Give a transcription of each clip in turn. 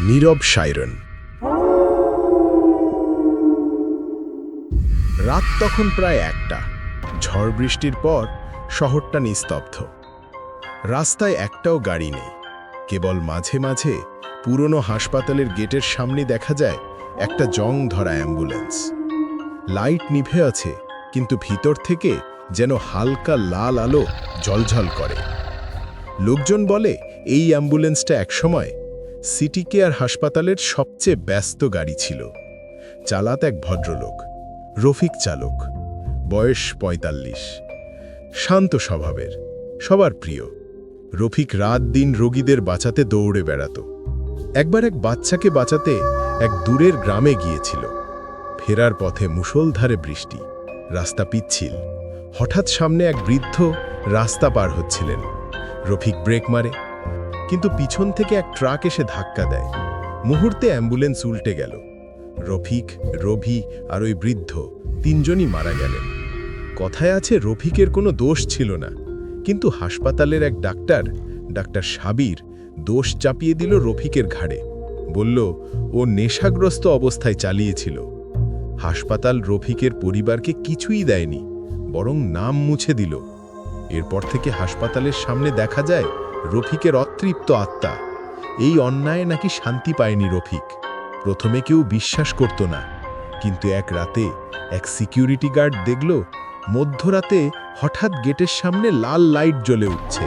নীরব সাইরন। রাত তখন প্রায় একটা। ঝড় বৃষ্টির পর শহরটা নিস্তব্ধ। রাস্তায় একটাও গাড়ি নেই। কেবল মাঝে মাঝে পুরনো হাসপাতালের গেটের সামনে দেখা যায় একটা জং ধরা অ্যাম্বুলেন্স। লাইট নিভে আছে, কিন্তু ভিতর থেকে যেন হালকা লাল আলো ঝলঝল করে। লোকজন বলে, এই অ্যাম্বুলেন্সটা একসময় সিটি কেয়ার হাসপাতালের সবচেয়ে ব্যস্ত গাড়ি ছিল। চালাত এক ভদ্রলোক। রফিক চালক। বয়স ৪৫ শান্ত স্বভাবের। সবার প্রিয়। রফিক রাত দিন রোগীদের বাঁচাতে দৌড়ে বেড়াত। একবার এক বাচ্চাকে বাঁচাতে এক দূরের গ্রামে গিয়েছিল। ফেরার পথে মুষলধারে বৃষ্টি। রাস্তা পিচ্ছিল। হঠাৎ সামনে এক বৃদ্ধ রাস্তা পার হচ্ছিলেন। রফিক ব্রেক মারে। কিন্তু পিছন থেকে এক ট্রাক এসে ধাক্কা দেয়। মুহূর্তে অ্যাম্বুলেন্স উল্টে গেল। রফিক রভি আর ওই বৃদ্ধ তিনজনই মারা গেলেন। কথায় আছে, রফিকের কোনো দোষ ছিল না। কিন্তু হাসপাতালের এক ডাক্তার ডাক্তার সাবির, দোষ চাপিয়ে দিল রফিকের ঘাড়ে। বলল, ও নেশাগ্রস্ত অবস্থায় চালিয়েছিল। হাসপাতাল রফিকের পরিবারকে কিছুই দেয়নি, বরং নাম মুছে দিল। এরপর থেকে হাসপাতালের সামনে দেখা যায় রফিকের অতৃপ্ত আত্মা। এই অন্যায় নাকি শান্তি পায়নি রফিক। প্রথমে কেউ বিশ্বাস করত না, কিন্তু এক রাতে এক সিকিউরিটি গার্ড দেখল, মধ্যরাতে হঠাৎ গেটের সামনে লাল লাইট জ্বলে উঠছে।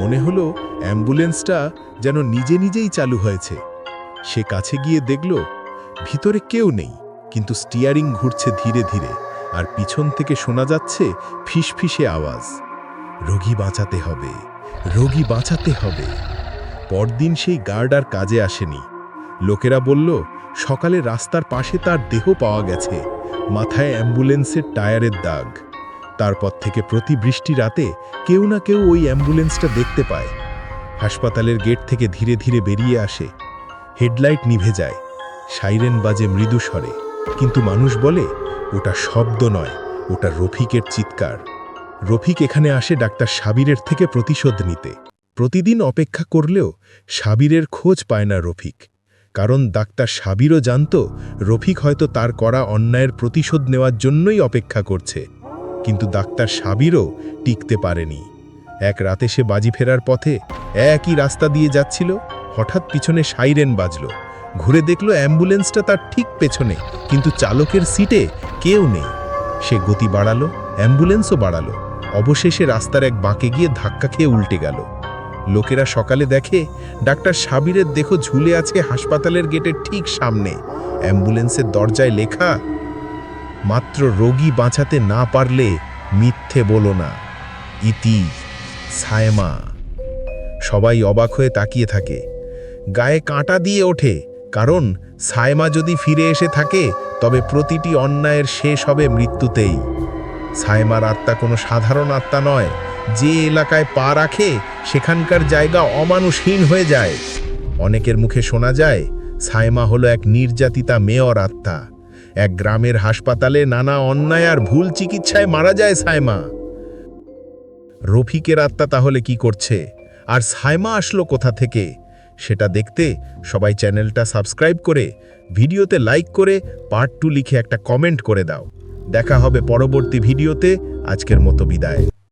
মনে হলো অ্যাম্বুলেন্সটা যেন নিজে নিজেই চালু হয়েছে। সে কাছে গিয়ে দেখল, ভিতরে কেউ নেই, কিন্তু স্টিয়ারিং ঘুরছে ধীরে ধীরে, আর পিছন থেকে শোনা যাচ্ছে ফিসফিসে আওয়াজ। রোগী বাঁচাতে হবে। রোগী বাঁচাতে হবে। পরদিন সেই গার্ড আর কাজে আসেনি। লোকেরা বলল, সকালে রাস্তার পাশে তার দেহ পাওয়া গেছে, মাথায় অ্যাম্বুলেন্সের টায়ারের দাগ। তারপর থেকে প্রতি বৃষ্টি রাতে কেউ না কেউ ওই অ্যাম্বুলেন্সটা দেখতে পায়। হাসপাতালের গেট থেকে ধীরে ধীরে বেরিয়ে আসে। হেডলাইট নিভে যায়। সাইরেন বাজে মৃদু স্বরে। কিন্তু মানুষ বলে, ওটা শব্দ নয়, ওটা রফিকের চিৎকার। রফিক এখানে আসে ডাক্তার সাবিরের থেকে প্রতিশোধ নিতে। প্রতিদিন অপেক্ষা করলেও সাবিরের খোঁজ পায় না রফিক। কারণ ডাক্তার সাবিরও জানত, রফিক হয়তো তার করা অন্যায়ের প্রতিশোধ নেওয়ার জন্যই অপেক্ষা করছে। কিন্তু ডাক্তার সাবিরও টিকতে পারেনি। এক রাতে সে বাজি ফেরার পথে একই রাস্তা দিয়ে যাচ্ছিল, হঠাৎ পিছনে সাইরেন বাজল। ঘুরে দেখল অ্যাম্বুলেন্সটা তার ঠিক পেছনে, কিন্তু চালকের সিটে কেউ নেই। সে গতি বাড়ালো অ্যাম্বুলেন্সও বাড়ালো। অবশেষে রাস্তার এক বাঁকে গিয়ে ধাক্কা খেয়ে উল্টে গেল। লোকেরা সকালে দেখে, ডাক্তার সাবিরের দেহ ঝুলে আছে হাসপাতালের গেটের ঠিক সামনে। অ্যাম্বুলেন্সের দরজায় লেখা, মাত্র রোগী বাঁচাতে না পারলে মিথ্যে বলো না। ইতি, সায়মা। সবাই অবাক হয়ে তাকিয়ে থাকে। গায়ে কাঁটা দিয়ে ওঠে, কারণ সায়মা যদি ফিরে এসে থাকে, তবে প্রতিটি অন্যায়ের শেষ হবে মৃত্যুতেই। সায়মার আত্মা কোনো সাধারণ আত্মা নয়। যে এলাকায় পা রাখে, সেখানকার জায়গা অমানুষহীন হয়ে যায়। অনেকের মুখে শোনা যায়, সাইমা হলো এক নির্যাতিতা মেয়র আত্মা। এক গ্রামের হাসপাতালে নানা অন্যায় আর ভুল চিকিৎসায় মারা যায় সাইমা। রফিকের আত্মা তাহলে কি করছে? আর সাইমা আসলো কোথা থেকে? সেটা দেখতে সবাই চ্যানেলটা সাবস্ক্রাইব করে, ভিডিওতে লাইক করে, পার্ট টু লিখে একটা কমেন্ট করে দাও। দেখা হবে পরবর্তী ভিডিওতে। আজকের মতো বিদায়।